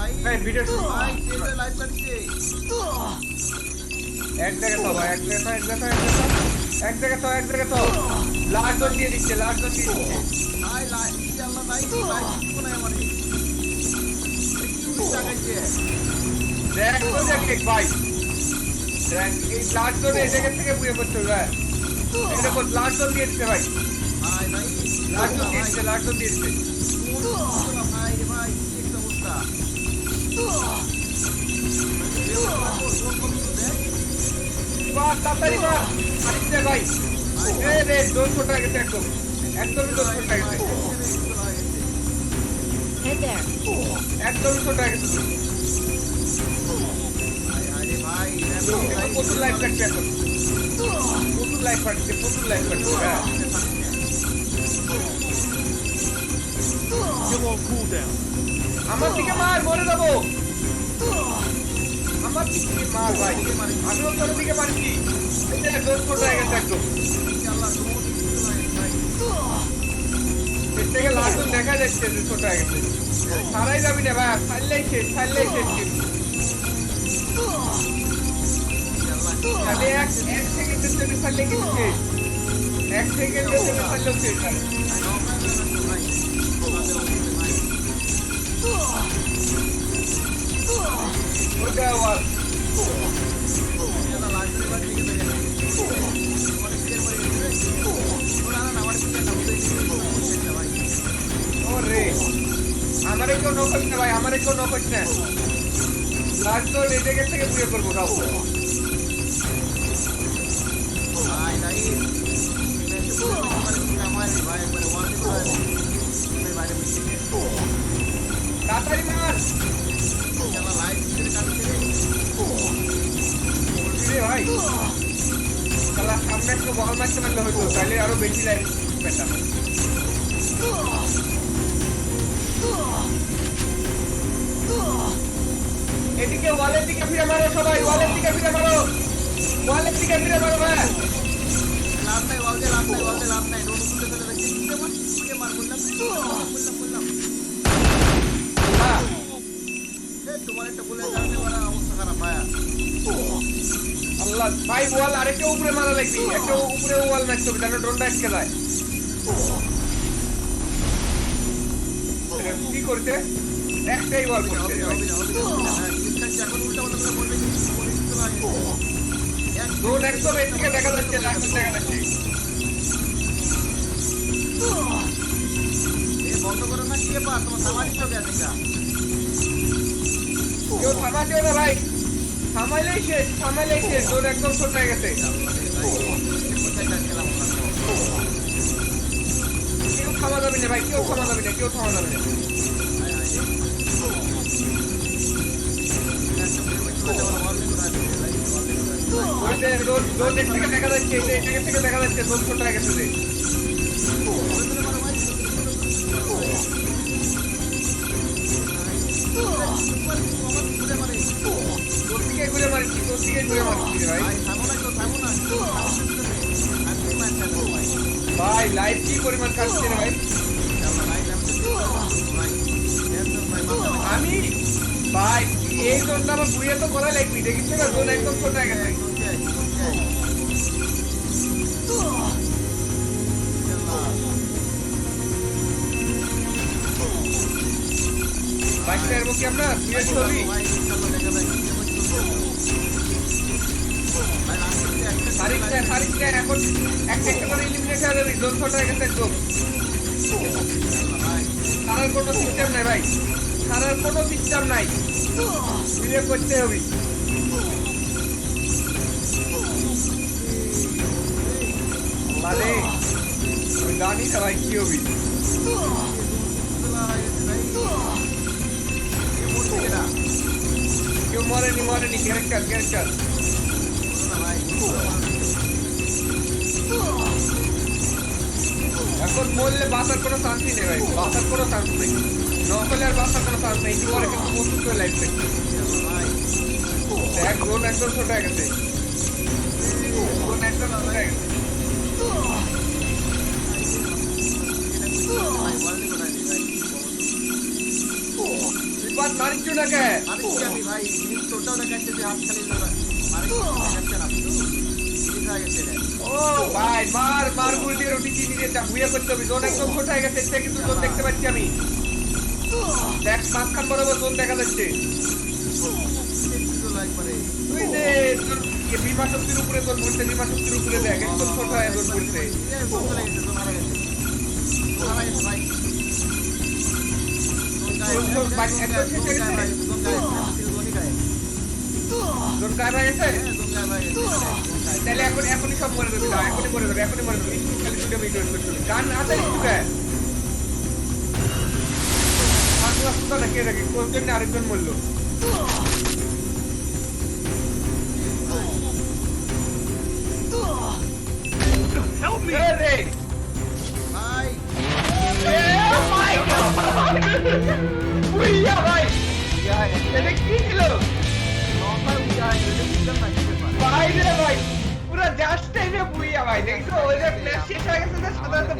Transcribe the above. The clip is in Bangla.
ভাই ভিডিও ভাই কে লাইভ এক জায়গায় তো ভাই এক জায়গায় তো, এক জায়গায় এক জায়গায় তো, এক জায়গায় তো লাস্ট জন দিয়ে দিচ্ছে লাস্ট জন দিয়ে দিচ্ছে। ভাই লাইভ কি আল্লাহ নাই ভাই আমারে দেখ তো দেখ ভাই। দেখ এই লাস্ট জন এই জায়গা থেকে বুঝে করতে হবে ভাই। এটা দেখো লাস্ট জন দিয়ে দিচ্ছে ভাই। ভাই ভাই লাস্ট জন দিয়ে দিচ্ছে লাস্ট জন দিয়ে দিচ্ছে। ভাই রে ভাই কি অবস্থা। তাড়াতাড়ি বাস আরেকটা ভাই। এ রে দোন ছোট হয়ে গেছে একদম। দোন ছোট হয়ে গেছে। Head there. একদমই ছোট হয়ে গেছে। ভাই প্রচুর লাইফ কাটছে এখন। প্রচুর লাইফ কাটছে প্রচুর লাইফ কাটছে হ্যাঁ। Still on cooldown. আমার দিকে মার, মরে যাব। আমার দিকে মার ভাই? আমিও তোর দিকে মারছি দোন ছোট হয়ে গেছে একদম। থেকে লাস্ট দেখা যাচ্ছে যে ছোট হয়ে সারাই যাবি না ভাই ছাড়লেই ছাড়লেই শেষ খালি এক এক সেকেন্ডের জন্য ছাড়লে কিন্তু শেষ। এক সেকেন্ডের জন্য ছাড়লেও শেষ আমারে কেউ নকল না ভাই আমারে কেউ নকল না লাস্ট তো জায়গা থেকে বুঝে করব কাউ তাড়াতাড়ি মার রে ভাই শালা সামনে একটু বল মারতে পারলে হয়তো তাহলে আরও বেশি লাইফ পেতাম এদিকে ওয়ালের দিকে ফিরে মারো ওয়ালের দিকে ফিরে ওয়ালের দিকে ফিরে মারো ভাই লাভ নাই ওয়ালতে লাভ নাই ওয়ালতে লাভ নাই রোড কি মার বললাম বললাম বললাম আল্লাহ ওয়াল আরেকটা উপরে মারা লাগবি। একটা উপরে ওয়াল মারতে হবে যেন ড্রোনটা আটকে যায়। কি করছে? একটাই ওয়াল দেখা যাচ্ছে এ বন্ধ করো না, কি পা? তোমার সামারি চোখে আছে কেউ থামাতেও না ভাই থামাইলেই শেষ থামাইলেই শেষ। ড্রোন একদম ছোট হয়ে গেছে। কেউ থামা যাবে না, ভাই, কেউ থামা যাবে না, কেউ থামা যাবে না। দেখা যাচ্ছে দেখা যাচ্ছে ড্রোন ছোট হয়ে গেছে ভাই লাইভ কি পরিমাণ কাটছে রে ভাই আমি? ভাই, এই জোনটা আমার বুড়িয়ে তো করা লাগবি, দেখিস না একদম হয়ে গেছে? বাইকটা এরবো কি আমরা তুই ছবি তারিখটা তারিখটা এখন একটা ছোট একদম। সারার কোনো সিস্টেম নাই ভাই। সারার কোনো সিস্টেম নাই। মিলে করতে হবে। মানে জানি ভাই, কি হবি। কেউ মরেনি ক্যারেক্টার ক্যারেক্টার এখন বললে বাঁচার কোনো শান্তি নেই ভাই বাঁচার কোনো চান্স নেই। নকলে আর বাঁচার কোনো চান্স নেই পরে কিন্তু প্রস্তুত করে লাইফ থাকবে এক গোল একদম ছোট হয়ে গেছে। গোল একদম হয়ে গেছে। উৎপাত মারিচ্ছ না কে মারিছি আমি ভাই জিনিস দেখাচ্ছে যে হাত খালি মারিছি দেখাচ্ছে না। শুধু জিনিস গেছে এটা। ও ভাই মার মার গুল দিয়ে রুটি চিনি দিয়ে চা করতে হবে জোন একদম ছোট হয়ে গেছে কিন্তু জোন দেখতে পাচ্ছি আমি। দেখ মাঝখান বরাবর জোন দেখা যাচ্ছে। তুই যে বিমা শক্তির উপরে জোন ঘুরছে বিমা শক্তির উপরে দেখ একদম ছোট হয়ে জোন ঘুরছে ভাই। তাহলে এখন এখনই সব মরে যাবে এখনই মরে যাবে এখনই মরে যাবে খালি শুনে আমি গান না কে রাখি কোন জন্য আরেকজন মরলো এ রে বুইয়া ভাই এটা কি ছিল। ভাই রে ভাই পুরো জাস্ট টাইমে বুইয়া ভাই দেখছ ওই যে শেষ হয়ে গেছে সাধারণত